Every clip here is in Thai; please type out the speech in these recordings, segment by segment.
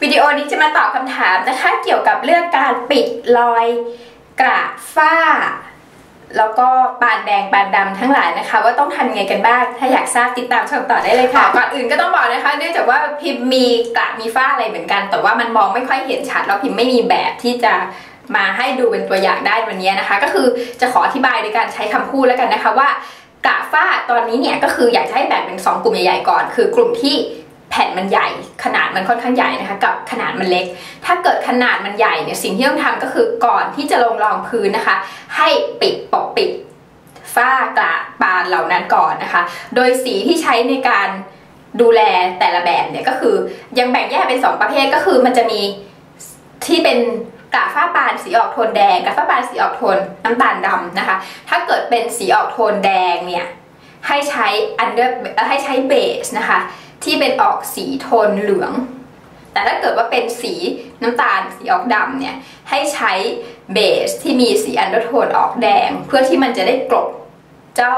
วิดีโอนี้จะมาตอบคำถามนะคะ เกี่ยวกับเรื่องการปิดรอยกระฝ้า แล้วก็ปานแดงปานดำทั้งหลายนะคะ ว่าต้องทำยังไงกันบ้าง ถ้าอยากทราบติดตามชมต่อได้เลยค่ะ ก่อนอื่นก็ต้องบอกนะคะ เนื่องจากว่าพิมพ์มีกระมีฝ้าอะไรเหมือนกัน แต่ว่ามันมองไม่ค่อยเห็นชัดแล้วพิมพ์ไม่มีแบบที่จะมาให้ดูเป็นตัวอย่างได้วันนี้นะคะ ก็คือจะขออธิบายโดยการใช้คำพูดแล้วกันนะคะว่ากระฝ้าตอนนี้เนี่ยก็คืออยากจะให้แบ่งเป็น 2 กลุ่มใหญ่ๆก่อน คือกลุ่มที่ แผ่นมันใหญ่ขนาดมันค่อนข้างใหญ่นะคะกับขนาดมันเล็ก ถ้าเกิดขนาดมันใหญ่เนี่ยสิ่งที่ต้องทำก็คือก่อนที่จะลงรองพื้นนะคะ ให้ปิดปกปิดฝ้ากระปานเหล่านั้นก่อนนะคะ โดยสีที่ใช้ในการดูแลแต่ละแบบเนี่ยก็คือยังแบ่งแยกเป็น 2 ประเภทก็คือมันจะมีที่เป็นกระฝ้าปานสีออกโทนแดงกระฝ้าปานสีออกโทนน้ำตาลดำนะคะ ถ้าเกิดเป็นสีออกโทนแดงเนี่ยให้ใช้ under ให้ใช้เบสนะคะ ที่เป็นออกสีโทนเหลือง แต่ถ้าเกิดว่าเป็นสีน้ำตาลสีออกดำเนี่ยให้ใช้เบสที่มีสีอันเดอร์โทนออกแดง เพื่อที่มันจะได้กลบเจ้า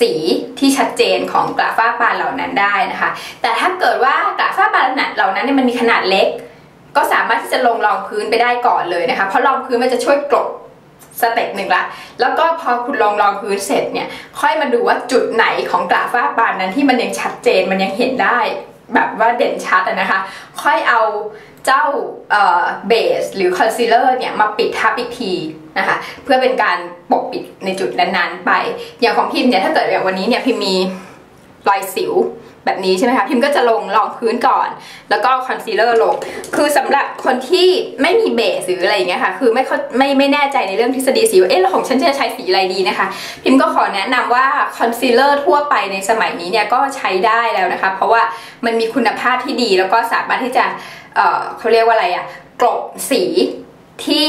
สีที่ชัดเจนของกราฟ้าปานเหล่านั้นได้นะคะ แต่ถ้าเกิดว่ากราฟ้าปานเหล่านั้นเนี่ยมันมีขนาดเล็ก ก็สามารถที่จะลงรองพื้นไปได้ก่อนเลยนะคะ เพราะรองพื้นมันจะช่วยกลบ สเต็ปหนึ่งละ แล้วก็พอคุณลองรองพื้นเสร็จเนี่ย ค่อยมาดูว่าจุดไหนของกราฟ้าปานนั้นที่มันยังชัดเจนมันยังเห็นได้แบบว่าเด่นชัดนะคะ ค่อยเอาเจ้าเบสหรือคอนซีลเลอร์เนี่ยมาปิดทับอีกทีนะคะ เพื่อเป็นการปกปิดในจุดนั้นๆไป อย่างของพิมเนี่ยถ้าเกิดอย่างวันนี้เนี่ยพิมมีรอยสิว แบบนี้ใช่ไหมคะพิมก็จะลงรองพื้นก่อน แล้วก็คอนซีลเลอร์ลง คือสำหรับคนที่ไม่มีเบสหรืออะไรอย่างเงี้ยค่ะ คือไม่ไม่ไม่แน่ใจในเรื่องทฤษฎีสีว่าเอ๊ะของฉันจะใช้สีอะไรดีนะคะ พิมก็ขอแนะนำว่าคอนซีลเลอร์ทั่วไปในสมัยนี้เนี่ยก็ใช้ได้แล้วนะคะ เพราะว่ามันมีคุณภาพที่ดีแล้วก็สามารถที่จะเอ่อเขาเรียกว่าอะไรอะกลบสี ที่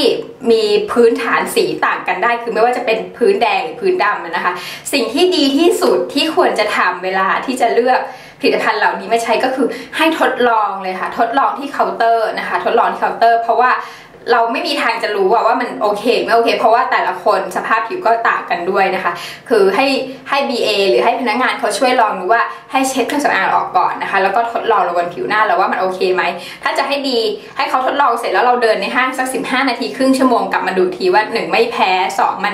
มีพื้นฐานสีต่างกันได้ คือไม่ว่าจะเป็นพื้นแดงหรือพื้นดำนะคะ สิ่งที่ดีที่สุดที่ควรจะทำเวลาที่จะเลือกผลิตภัณฑ์เหล่านี้มาใช้ก็คือให้ทดลองเลยค่ะ ทดลองที่เคาน์เตอร์นะคะ ทดลองที่เคาน์เตอร์ เพราะว่า เราไม่มีทางจะรู้ว่ามันโอเคไม่โอเค เพราะว่าแต่ละคนสภาพผิวก็ต่างกันด้วยนะคะ คือให้ให้ BA หรือให้พนักงานเขาช่วยลองดูว่าให้เช็ดเครื่องสำอางออกก่อนนะคะ แล้วก็ทดลองลงบนผิวหน้าเราวว่ามันโอเคไหม ถ้าจะให้ดีให้เขาทดลองเสร็จแล้วเราเดินในห้างสัก 15 นาทีครึ่งชั่วโมงกลับมาดูทีว่า 1 ไม่แพ้ 2 มัน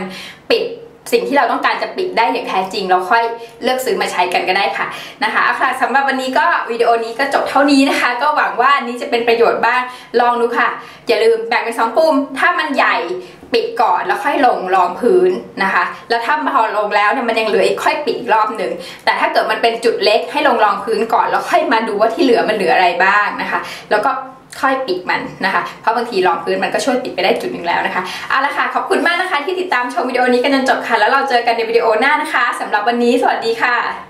ปิด สิ่งที่เราต้องการจะปิดได้อย่างแท้จริง เราค่อยเลือกซื้อมาใช้กันก็ได้ค่ะนะคะเอาค่ะสำหรับวันนี้ก็วิดีโอนี้ก็จบเท่านี้นะคะ ก็หวังว่านี้จะเป็นประโยชน์บ้างลองดูค่ะ อย่าลืมแบ่งเป็นสองปุ่มถ้ามันใหญ่ปิดก่อนแล้วค่อยลงรองพื้นนะคะ แล้วถ้าพอลงแล้วเนี่ยมันยังเหลืออีกค่อยปิดรอบหนึ่งแต่ถ้าเกิดมันเป็นจุดเล็กให้ลงรองพื้นก่อนแล้วค่อยมาดูว่าที่เหลือมันเหลืออะไรบ้างนะคะ แล้วก็ ค่อยปิดมันนะคะ เพราะบางทีรองพื้นมันก็ช่วยปิดไปได้จุดหนึ่งแล้วนะคะเอาละค่ะขอบคุณมากนะคะที่ติดตามชมวิดีโอนี้กันจนจบค่ะ แล้วเราเจอกันในวิดีโอหน้านะคะสำหรับวันนี้สวัสดีค่ะ